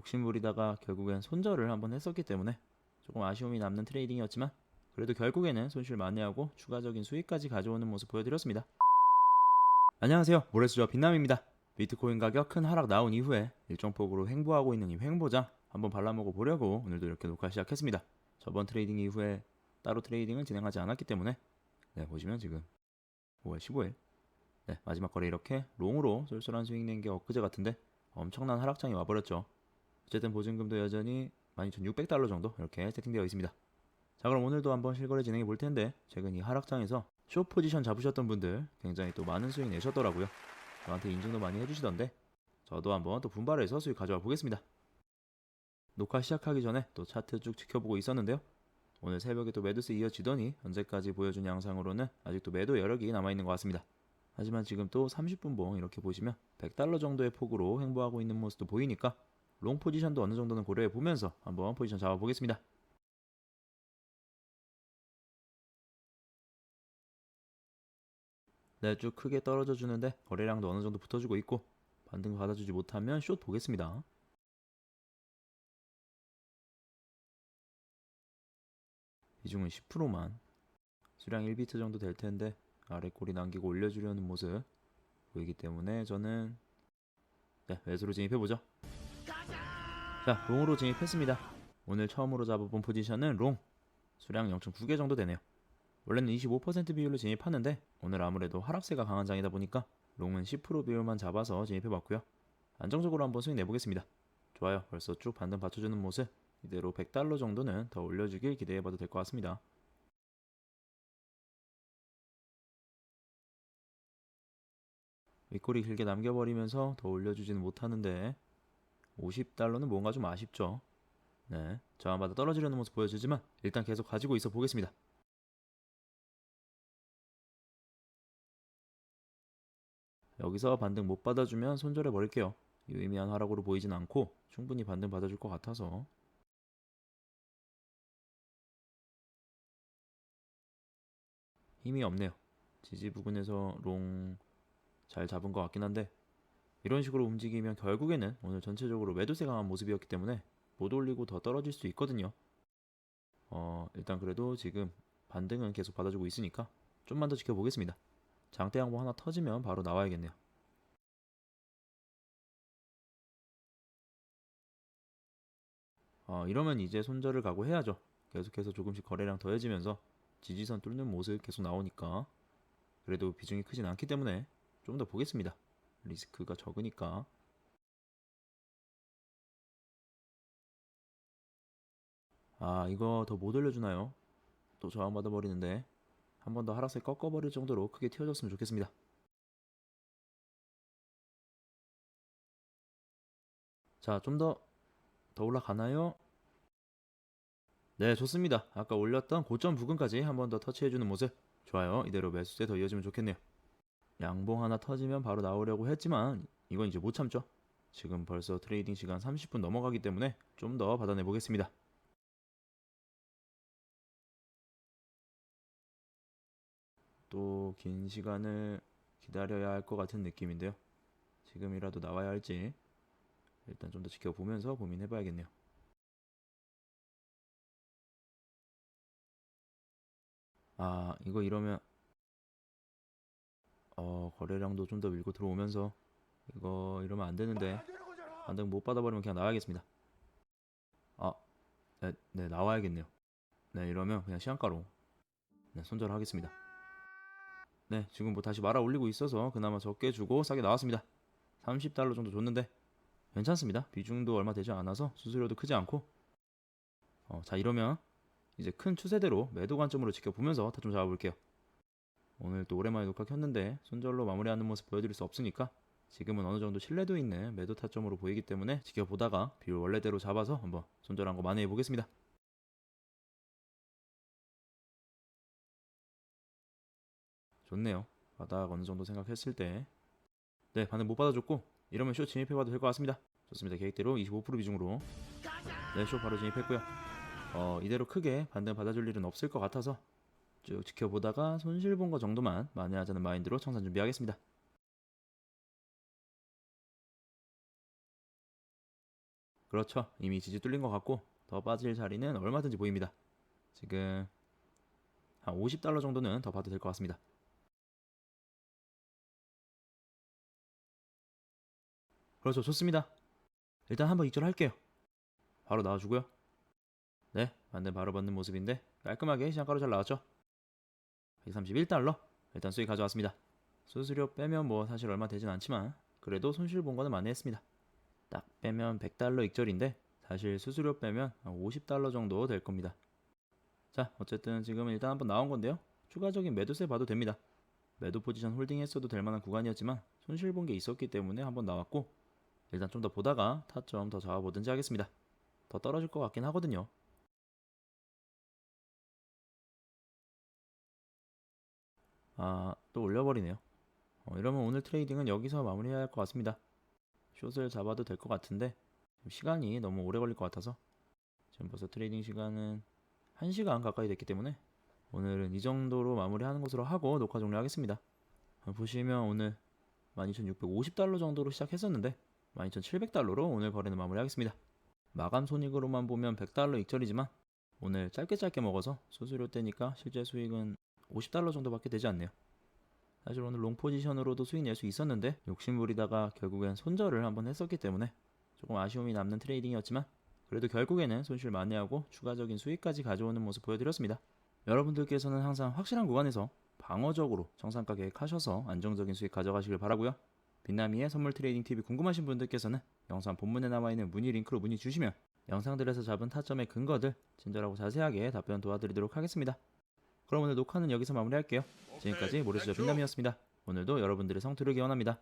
욕심부리다가 결국엔 손절을 한번 했었기 때문에 조금 아쉬움이 남는 트레이딩이었지만 그래도 결국에는 손실 만회하고 추가적인 수익까지 가져오는 모습 보여드렸습니다. 안녕하세요. 모래수저 빛남입니다. 비트코인 가격 큰 하락 나온 이후에 일정 폭으로 횡보하고 있는 이 횡보장 한번 발라먹어 보려고 오늘도 이렇게 녹화 시작했습니다. 저번 트레이딩 이후에 따로 트레이딩을 진행하지 않았기 때문에 네, 보시면 지금 5월 15일 네, 마지막 거래 이렇게 롱으로 쏠쏠한 수익 낸게 엊그제 같은데 엄청난 하락장이 와버렸죠. 어쨌든 보증금도 여전히 12,600달러 정도 이렇게 세팅되어 있습니다. 자 그럼 오늘도 한번 실거래 진행해 볼 텐데 최근 이 하락장에서 숏 포지션 잡으셨던 분들 굉장히 또 많은 수익 내셨더라고요. 저한테 인증도 많이 해주시던데 저도 한번 또 분발해서 수익 가져와 보겠습니다. 녹화 시작하기 전에 또 차트 쭉 지켜보고 있었는데요. 오늘 새벽에 또 매도세 이어지더니 현재까지 보여준 양상으로는 아직도 매도 여력이 남아있는 것 같습니다. 하지만 지금 또 30분 봉 이렇게 보시면 100달러 정도의 폭으로 횡보하고 있는 모습도 보이니까 롱 포지션도 어느 정도는 고려해 보면서 한번 포지션 잡아 보겠습니다. 네, 쭉 크게 떨어져 주는데 거래량도 어느 정도 붙어주고 있고 반등 받아주지 못하면 숏 보겠습니다. 비중은 10%만 수량 1비트 정도 될 텐데 아래 꼬리 남기고 올려주려는 모습 보이기 때문에 저는 네, 매수로 진입해보죠. 자, 롱으로 진입했습니다. 오늘 처음으로 잡아본 포지션은 롱 수량 0.9개 정도 되네요. 원래는 25% 비율로 진입하는데 오늘 아무래도 하락세가 강한 장이다 보니까 롱은 10% 비율만 잡아서 진입해봤고요. 안정적으로 한번 수익 내보겠습니다. 좋아요. 벌써 쭉 반등 받쳐주는 모습 이대로 100달러 정도는 더 올려주길 기대해봐도 될 것 같습니다. 윗꼬리 길게 남겨버리면서 더 올려주지는 못하는데 50달러는 뭔가 좀 아쉽죠. 네, 저항받아 떨어지려는 모습 보여주지만 일단 계속 가지고 있어 보겠습니다. 여기서 반등 못 받아주면 손절해 버릴게요. 유의미한 하락으로 보이진 않고 충분히 반등 받아줄 것 같아서 힘이 없네요. 지지 부근에서 롱 잘 잡은 것 같긴 한데 이런 식으로 움직이면 결국에는 오늘 전체적으로 매도세 강한 모습이었기 때문에 못 올리고 더 떨어질 수 있거든요. 어, 일단 그래도 지금 반등은 계속 받아주고 있으니까 좀만 더 지켜보겠습니다. 장대 양봉 하나 터지면 바로 나와야겠네요. 어, 이러면 이제 손절을 가고 해야죠. 계속해서 조금씩 거래량 더해지면서 지지선 뚫는 모습 계속 나오니까 그래도 비중이 크진 않기 때문에 좀 더 보겠습니다. 리스크가 적으니까 아 이거 더 못 올려주나요? 또 저항 받아 버리는데 한 번 더 하락세 꺾어버릴 정도로 크게 튀어졌으면 좋겠습니다. 자, 좀 더, 더 올라가나요? 네, 좋습니다. 아까 올렸던 고점 부근까지 한 번 더 터치해주는 모습. 좋아요. 이대로 매수세 더 이어지면 좋겠네요. 양봉 하나 터지면 바로 나오려고 했지만, 이건 이제 못 참죠. 지금 벌써 트레이딩 시간 30분 넘어가기 때문에 좀 더 받아내 보겠습니다. 또 긴 시간을 기다려야 할 것 같은 느낌인데요. 지금이라도 나와야 할지 일단 좀 더 지켜보면서 고민해 봐야겠네요. 아, 이거 이러면 어, 거래량도 좀 더 밀고 들어오면서 이거 이러면 안 되는데 반등 못 받아버리면 그냥 나와야겠습니다. 아, 네, 네 나와야겠네요. 네, 이러면 그냥 시한가로 네, 손절하겠습니다. 네, 지금 뭐 다시 말아 올리고 있어서 그나마 적게 주고 싸게 나왔습니다. 30달러 정도 줬는데 괜찮습니다. 비중도 얼마 되지 않아서 수수료도 크지 않고 어, 자 이러면 이제 큰 추세대로 매도 관점으로 지켜보면서 타점 잡아볼게요. 오늘 또 오랜만에 녹화 켰는데 손절로 마무리하는 모습 보여드릴 수 없으니까 지금은 어느 정도 신뢰도 있는 매도 타점으로 보이기 때문에 지켜보다가 비율 원래대로 잡아서 한번 손절한 거 만회해 보겠습니다. 좋네요. 바닥 어느 정도 생각했을 때 네, 반응 못 받아줬고 이러면 쇼 진입해봐도 될 것 같습니다. 좋습니다. 계획대로 25% 비중으로 네, 쇼 바로 진입했고요. 어, 이대로 크게 반등 받아줄 일은 없을 것 같아서 쭉 지켜보다가 손실 본 거 정도만 만회하자는 마인드로 청산 준비하겠습니다. 그렇죠. 이미 지지 뚫린 것 같고 더 빠질 자리는 얼마든지 보입니다. 지금 한 50달러 정도는 더 봐도 될 것 같습니다. 그렇죠. 좋습니다. 일단 한번 익절할게요. 바로 나와주고요. 네, 만든 바로 받는 모습인데 깔끔하게 시장가로 잘 나왔죠. 131달러 일단 수익 가져왔습니다. 수수료 빼면 뭐 사실 얼마 되진 않지만 그래도 손실 본 거는 많이 했습니다. 딱 빼면 100달러 익절인데 사실 수수료 빼면 한 50달러 정도 될 겁니다. 자, 어쨌든 지금은 일단 한번 나온 건데요. 추가적인 매도세 봐도 됩니다. 매도 포지션 홀딩 했어도 될 만한 구간이었지만 손실 본 게 있었기 때문에 한번 나왔고 일단 좀 더 보다가 타점 더 잡아보든지 하겠습니다. 더 떨어질 것 같긴 하거든요. 아, 또 올려버리네요. 어, 이러면 오늘 트레이딩은 여기서 마무리해야 할 것 같습니다. 숏을 잡아도 될 것 같은데 시간이 너무 오래 걸릴 것 같아서 지금 벌써 트레이딩 시간은 1시간 가까이 됐기 때문에 오늘은 이 정도로 마무리하는 것으로 하고 녹화 종료하겠습니다. 어, 보시면 오늘 12,650달러 정도로 시작했었는데 12,700달러로 오늘 거래는 마무리하겠습니다. 마감 손익으로만 보면 100달러 익절이지만 오늘 짧게 짧게 먹어서 수수료 떼니까 실제 수익은 50달러 정도밖에 되지 않네요. 사실 오늘 롱 포지션으로도 수익 낼 수 있었는데 욕심부리다가 결국엔 손절을 한번 했었기 때문에 조금 아쉬움이 남는 트레이딩이었지만 그래도 결국에는 손실 만회하고 추가적인 수익까지 가져오는 모습 보여드렸습니다. 여러분들께서는 항상 확실한 구간에서 방어적으로 정상가 계획하셔서 안정적인 수익 가져가시길 바라고요. 빛나미의 선물 트레이딩 TV 궁금하신 분들께서는 영상 본문에 나와 있는 문의 링크로 문의 주시면 영상들에서 잡은 타점의 근거들 친절하고 자세하게 답변 도와드리도록 하겠습니다. 그럼 오늘 녹화는 여기서 마무리할게요. 지금까지 모래수저 빛남이었습니다. 오늘도 여러분들의 성투를 기원합니다.